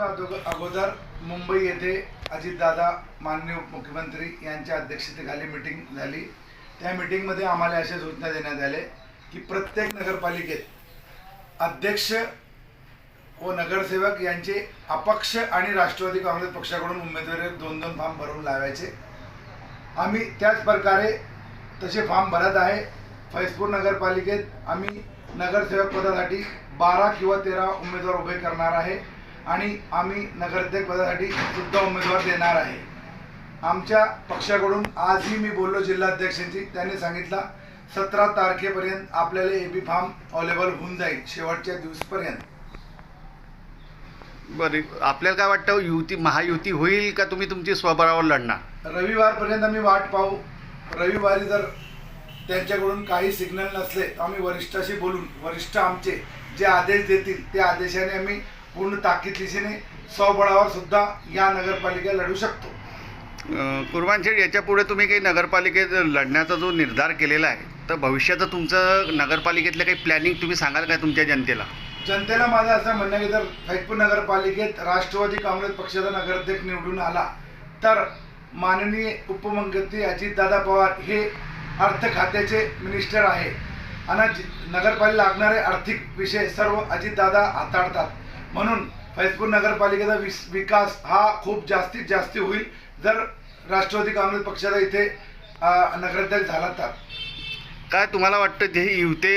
अगोदर मुंबई येथे अजितदादा माननीय मुख्यमंत्री यांच्या अध्यक्षतेखाली मिटिंग झाली. त्या मिटिंगमध्ये आम्हाला अशा सूचना देण्यात आल्या की प्रत्येक नगरपालिकेत अध्यक्ष व नगरसेवक यांचे अपक्ष आणि राष्ट्रवादी काँग्रेस पक्षाकडून उमेदवारी दोन दोन फॉर्म भरून लावायचे. आम्ही त्याच प्रकारे तसे फॉर्म भरत आहे. फैजपूर नगरपालिकेत आम्ही नगरसेवक पदासाठी बारा किंवा तेरा उमेदवार उभे करणार आहे. आणि आम्ही नगराध्यक्ष पदासाठी सुद्धा उमेदवार देणार आहे. आमच्या पक्षाकडून आजही मी बोललो जिल्हाध्यक्षांची त्यांनी सांगितलं सतरा तारखेपर्यंत आपल्याला ए बी फॉर्म अवेलेबल होऊन जाईल शेवटच्या दिवसपर्यंत. बरं आपल्याला काय वाटतं युती महायुती होईल का तुम्ही तुमची स्वबळावर लढणार? रविवारपर्यंत आम्ही वाट पाहू. रविवारी जर त्यांच्याकडून काही सिग्नल नसले तर आम्ही वरिष्ठाशी बोलून वरिष्ठ आमचे जे आदेश देतील त्या आदेशाने आम्ही पूर्ण ताकीदीशीने स्वबळावर सुद्धा या नगरपालिका लढू शकतो. कुर्बान शेठ याच्यापुढे तुम्ही काही नगरपालिकेत लढण्याचा जो निर्धार केलेला आहे तर भविष्याचं तुमचं नगरपालिकेतलं काही प्लॅनिंग तुम्ही सांगाल काय तुमच्या जनतेला? जनतेला माझं असं म्हणणं की जर फैजपूर नगरपालिकेत राष्ट्रवादी काँग्रेस पक्षाचा नगराध्यक्ष निवडून आला तर माननीय उपमुख्यमंत्री अजितदादा पवार हे अर्थ खात्याचे मिनिस्टर आहे. आणि नगरपालिका लागणारे आर्थिक विषय सर्व अजितदादा हाताळतात. म्हणून फैजपूर नगरपालिकेचा विस विकास हा खूप जास्तीत जास्त होईल जर राष्ट्रवादी काँग्रेस पक्षाचा इथे नगराध्यक्ष झाला तर. काय तुम्हाला वाटतं जे युते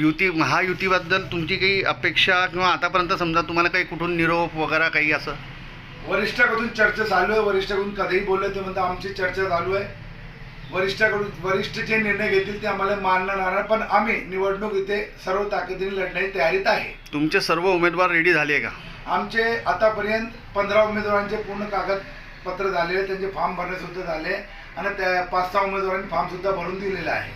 युती महायुतीबद्दल तुमची काही अपेक्षा किंवा आतापर्यंत समजा तुम्हाला काही कुठून निरोप वगैरे काही असं? वरिष्ठाकडून चर्चा चालू आहे वरिष्ठाकडून कधीही बोलले ते म्हणतात आमची चर्चा चालू आहे. वरिष्ठाकडून वरिष्ठ जे निर्णय घेतील ते आम्हाला मानणार नाही. पण आम्ही निवडणूक इथे सर्व ताकदीने लढण्याची तयारीत आहे. तुमचे सर्व उमेदवार रेडी झाले का? आमचे आतापर्यंत पंधरा उमेदवारांचे पूर्ण कागदपत्र झालेले त्यांचे फॉर्म भरणे सुद्धा झाले आणि त्या पाच सहा उमेदवारांनी फॉर्म सुद्धा भरून दिलेला आहे.